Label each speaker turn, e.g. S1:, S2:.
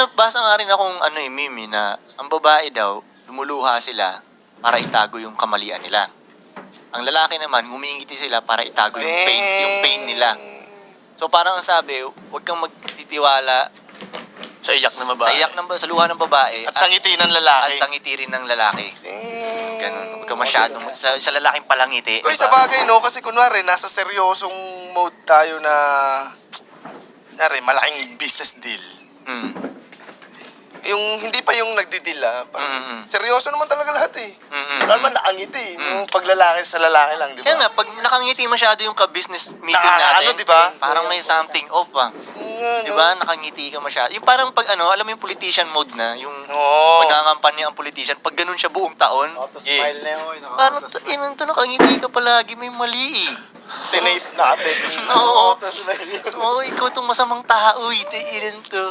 S1: nabasa nga rin akong ano eh, meme na ang babae daw, lumuluha sila para itago yung kamalian nila. Ang lalaki naman, ngumingiti sila para itago yung pain, yung pain nila. So parang ang sabi, huwag kang magtitiwala
S2: Sa iyak na babae.
S1: sa iyak ng sa luha ng babae
S2: At sa ngiti ng lalaki.
S1: at sa ngiti rin ng lalaki.
S2: Eh,
S1: Ganun. Huwag ka masyadong, sa, sa lalaking palangiti.
S3: Uy, sa bagay, no? Kasi kunwari, nasa seryosong mode tayo na... Kunwari, malaking business deal.
S1: Mm.
S3: Yung hindi pa yung nagdi-deal, ah. Parang,
S1: Mm-mm.
S3: Seryoso naman talaga lahat, eh.
S1: Mm-mm.
S3: Lalo man nakangiti, no? Pag lalaki sa lalaki lang, di
S1: Kaya
S3: ba?
S1: nga, pag nakangiti masyado yung ka-business meeting
S3: Nakaka-
S1: natin,
S3: ano, di ba?
S1: parang may something off.
S3: Mm,
S1: Di ba? Nakangiti ka masyado. Yung parang pag ano, alam mo yung politician mode na, yung
S3: Oo.
S1: pag nangangampanya ang politician, pag ganun siya buong taon,
S4: Auto-smile na yun.
S1: parang inan to nakangiti ka palagi, may mali eh.
S3: Tinaste natin.
S1: Oo. Oo, ikaw tong masamang tao, ito inan to.